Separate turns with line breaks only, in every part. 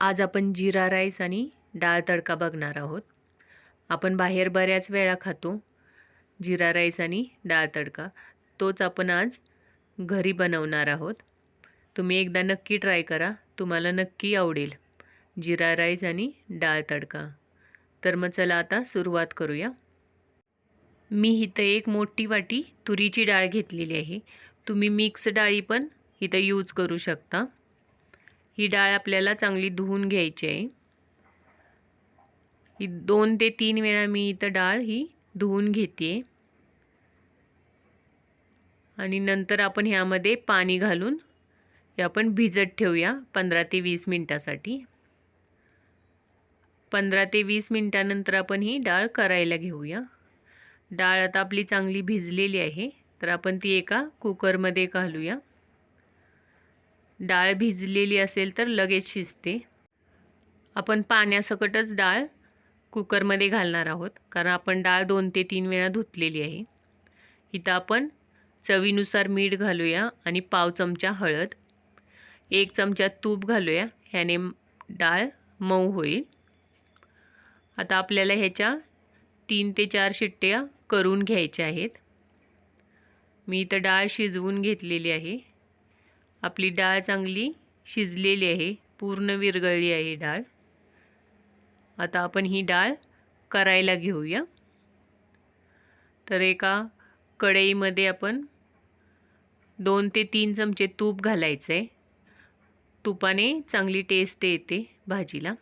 आज आपण जिरा राईस आणि डाळ तडका बघणार आहोत. आपण बाहेर बऱ्याच वेळा खातो जिरा राईस आणि डाळ तडका. तोच आपण आज घरी बनवणार आहोत. तुम्ही एकदा नक्की ट्राय करा. तुम्हाला नक्की आवडेल जिरा राईस आणि डाळ तडका. तर मग चला आता सुरुवात करूया. मी इथं एक मोठी वाटी तुरीची डाळ घेतलेली आहे. तुम्ही मिक्स डाळी पण इथं यूज करू शकता. ही डाळ आपल्याला चांगली धुवून घ्यायची आहे. ही दोन ते तीन वेळा मी इथं डाळ ही धुवून घेते आणि नंतर आपण ह्यामध्ये पाणी घालून हे आपण भिजत ठेवूया पंधरा ते वीस मिनटासाठी. पंधरा ते वीस मिनटानंतर आपण ही डाळ करायला घेऊया. डाळ आता आपली चांगली भिजलेली आहे. तर आपण ती एका कुकरमध्ये घालूया. डाळ भिजलेली असेल तर लगेच शिजते. आपण पाण्यासकटच डाळ कुकरमध्ये घालणार आहोत कारण आपण डाळ दोन ते तीन वेळा धुतलेली आहे. इथं आपण चवीनुसार मीठ घालूया आणि पाव चमचा हळद एक चमचा तूप घालूया ह्याने डाळ मऊ होईल. आता आपल्याला ह्याच्या तीन ते चार शिट्ट्या करून घ्यायच्या आहेत. मी इथं डाळ शिजवून घेतलेली आहे. आपली डाळ चांगली शिजलेली आहे पूर्ण विरघळली आहे डाळ. आता आपण ही डाळ करायला घेऊया. तर एका कढईमध्ये आपण दोन ते तीन चमचे तूप घालायचं आहे तुपाने चांगली टेस्ट येते भाजीला.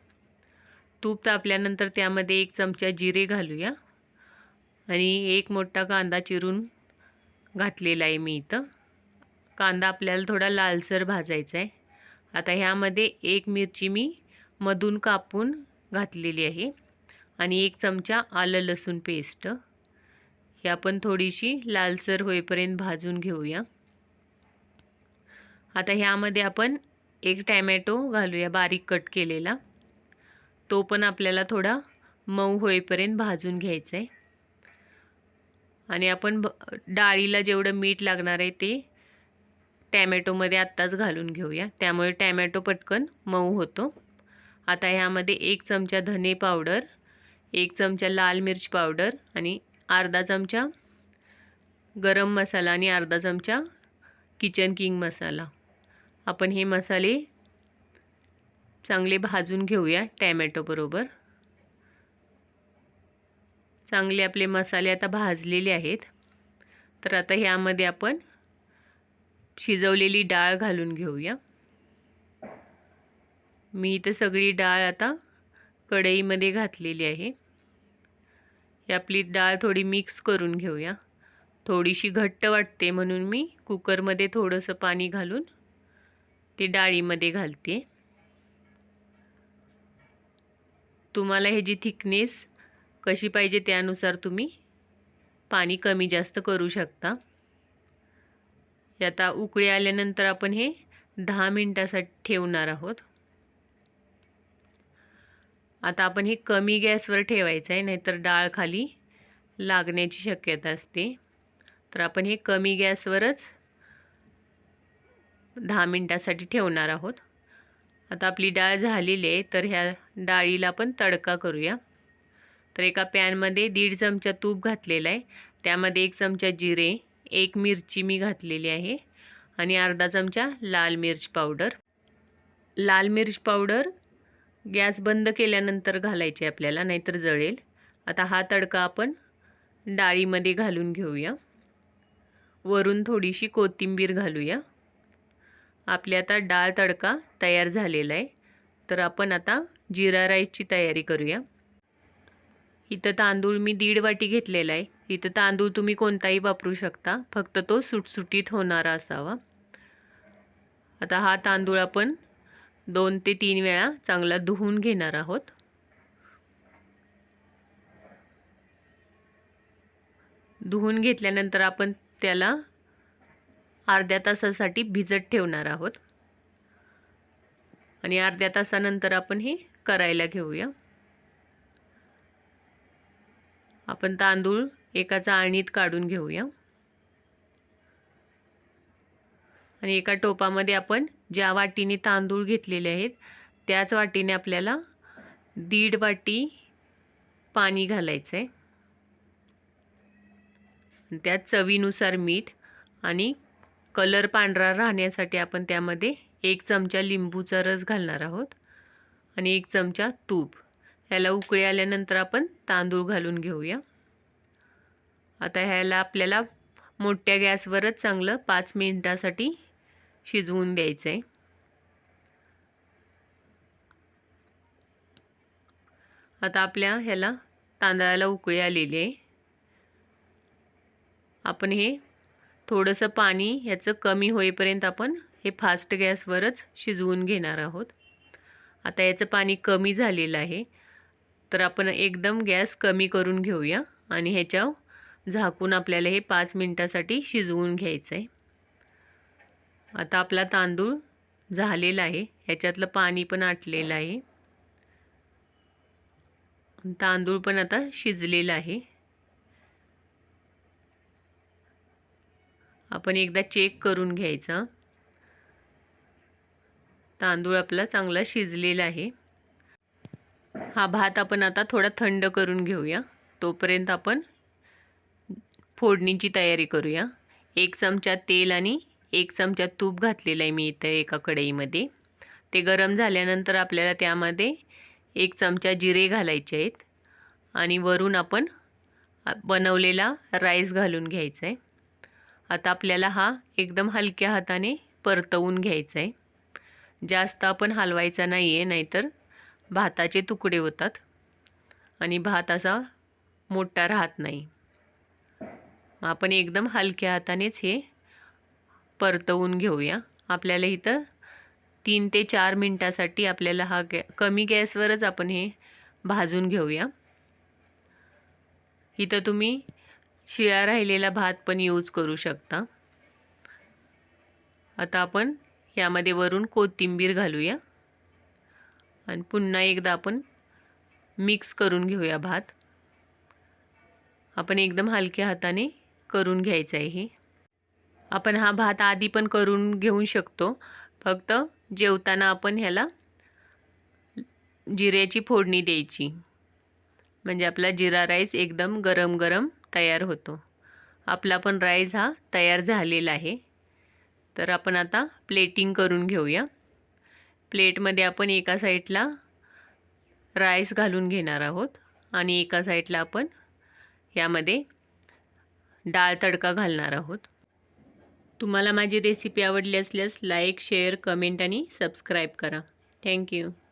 तूप तापल्यानंतर त्यामध्ये एक चमचा जिरे घालूया. आणि एक मोठा कांदा चिरून घातलेला आहे मी इथं. कांदा आपल्याला थोडा लालसर भाजायचा आहे. आता ह्यामध्ये एक मिरची मी मधून कापून घातलेली आहे आणि एक चमचा आलं लसूण पेस्ट. ही आपण थोडीशी लालसर होईपर्यंत भाजून घेऊया. आता ह्यामध्ये आपण एक टॅमॅटो घालूया बारीक कट केलेला. तो पण आपल्याला थोडा मऊ होईपर्यंत भाजून घ्यायचा आहे. आणि आपण डाळीला जेवढं मीठ लागणार आहे ते टॅमॅटोमध्ये आत्ताच घालून घेऊया. त्यामुळे टॅमॅटो पटकन मऊ होतो. आता ह्यामध्ये एक चमचा धने पावडर एक चमचा लाल मिर्च पावडर आणि अर्धा चमचा गरम मसाला आणि अर्धा चमचा किचन किंग मसाला. आपण हे मसाले चांगले भाजून घेऊया टॅमॅटोबरोबर चांगले आपले मसाले आता भाजलेले आहेत. तर आता ह्यामध्ये आपण शिजवलेली डाळ घालून घेऊया. मी इथं सगळी डाळ आता कढईमध्ये घातलेली आहे. ही आपली डाळ थोडी मिक्स करून घेऊया. थोडीशी घट्ट वाटते म्हणून मी कुकरमध्ये थोडंसं पाणी घालून ती डाळीमध्ये घालते. तुम्हाला ह्याची थिकनेस कशी पाहिजे त्यानुसार तुम्ही पाणी कमी जास्त करू शकता. आता उकळी आल्यानंतर आपण हे दहा मिनटासाठी ठेवणार आहोत. आता आपण हे कमी गॅसवर ठेवायचं आहे नाहीतर डाळ खाली लागण्याची शक्यता असते. तर आपण हे कमी गॅसवरच दहा मिनटासाठी ठेवणार आहोत. आता आपली डाळ झालेली आहे तर ह्या डाळीला आपण तडका करूया. तर एका पॅनमध्ये दीड चमचा तूप घातलेला आहे त्यामध्ये एक चमचा जिरे एक मिरची मी घातलेली आहे आणि अर्धा चमचा लाल मिर्च पावडर. लाल मिर्च पावडर गॅस बंद केल्यानंतर घालायची आपल्याला नाहीतर जळेल. आता हा तडका आपण डाळीमध्ये घालून घेऊया. वरून थोडीशी कोथिंबीर घालूया. आपली आता डाळ तडका तयार झालेला आहे. तर आपण आता जिरा राईसची तयारी करूया. इथं तांदूळ मी दीड वाटी घेतलेला आहे. इथं तांदूळ तुम्ही कोणताही वापरू शकता. फक्त तो सुटसुटीत होणारा असावा. आता हा तांदूळ आपण दोन ते तीन वेळा चांगला धुवून घेणार आहोत. धुवून घेतल्यानंतर आपण त्याला अर्ध्या तासासाठी भिजत ठेवणार आहोत. आणि अर्ध्या तासानंतर आपण हे करायला घेऊया. आपण तांदूळ एका चाळणीत काढून घेऊया. आणि एका टोपामध्ये आपण ज्या वाटीने तांदूळ घेतलेले आहेत त्याच वाटीने आपल्याला दीड वाटी पाणी घालायचं आहे त्यात चवीनुसार मीठ आणि कलर पांढरा राहण्यासाठी आपण त्यामध्ये एक चमचा लिंबूचा रस घालणार आहोत आणि एक चमचा तूप. याला उकळी आल्यानंतर आपण तांदूळ घालून घेऊया. आता ह्याला आपल्याला मोठ्या गॅसवरच चांगलं पाच मिनिटासाठी शिजवून द्यायचं आहे आता आपल्या ह्याला तांदळाला उकळी आलेली आहे. आपण हे थोडंसं पाणी ह्याचं कमी होईपर्यंत आपण हे फास्ट गॅसवरच शिजवून घेणार आहोत. आता याचं पाणी कमी झालेलं आहे. तर आपण एकदम गॅस कमी करून घेऊया आणि ह्याच्या झाकून आपल्याला हे पाच मिनटासाठी शिजवून घ्यायचं आहे आता आपला तांदूळ झालेला आहे. ह्याच्यातलं पाणी पण आटलेलं आहे. तांदूळ पण आता शिजलेला आहे. आपण एकदा चेक करून घ्यायचा. तांदूळ आपला चांगला शिजलेला आहे. हा भात आपण आता थोडा थंड करून घेऊया. तोपर्यंत आपण फोडणीची तयारी करूया. एक चमचा तेल आणि एक चमचा तूप घातलेलं आहे मी इथं एका कढईमध्ये. ते गरम झाल्यानंतर आपल्याला त्यामध्ये एक चमचा जिरे घालायचे आहेत. आणि वरून आपण बनवलेला राईस घालून घ्यायचा आहे आता आपल्याला हा एकदम हलक्या हाताने परतवून घ्यायचा आहे जास्त आपण हलवायचा नाही आहे नाहीतर भाताचे तुकडे होतात. आणि भात असा मोठा राहत नाही. आपण एकदम हलक्या हातानेच हे परतवून घेऊया. आपल्याला इथं तीन ते चार मिनटासाठी आपल्याला हा गॅ कमी गॅसवरच आपण हे भाजून घेऊया. इथं तुम्ही शिळा राहिलेला भात पण यूज करू शकता. आता आपण यामध्ये वरून कोथिंबीर घालूया. आणि पुन्हा एकदा आपण मिक्स करून घेऊया भात. आपण एकदम हलक्या हाताने करून घ्यायचं आहे हे. आपण हा भात आधी पण करून घेऊ शकतो. फक्त जेवताना आपण ह्याला जिऱ्याची फोडणी द्यायची. म्हणजे आपला जिरा राईस एकदम गरम गरम तयार होतो. आपला पण राईस हा तयार झालेला आहे. तर आपण आता प्लेटिंग करून घेऊया. प्लेटमध्ये आपण एका साईडला राईस घालून घेणार आहोत. आणि एका साईडला आपण यामध्ये डाळ तडका घालणार आहोत. तुम्हाला माझी रेसिपी आवडली असल्यास लाईक शेअर कमेंट आणि सबस्क्राईब करा. Thank you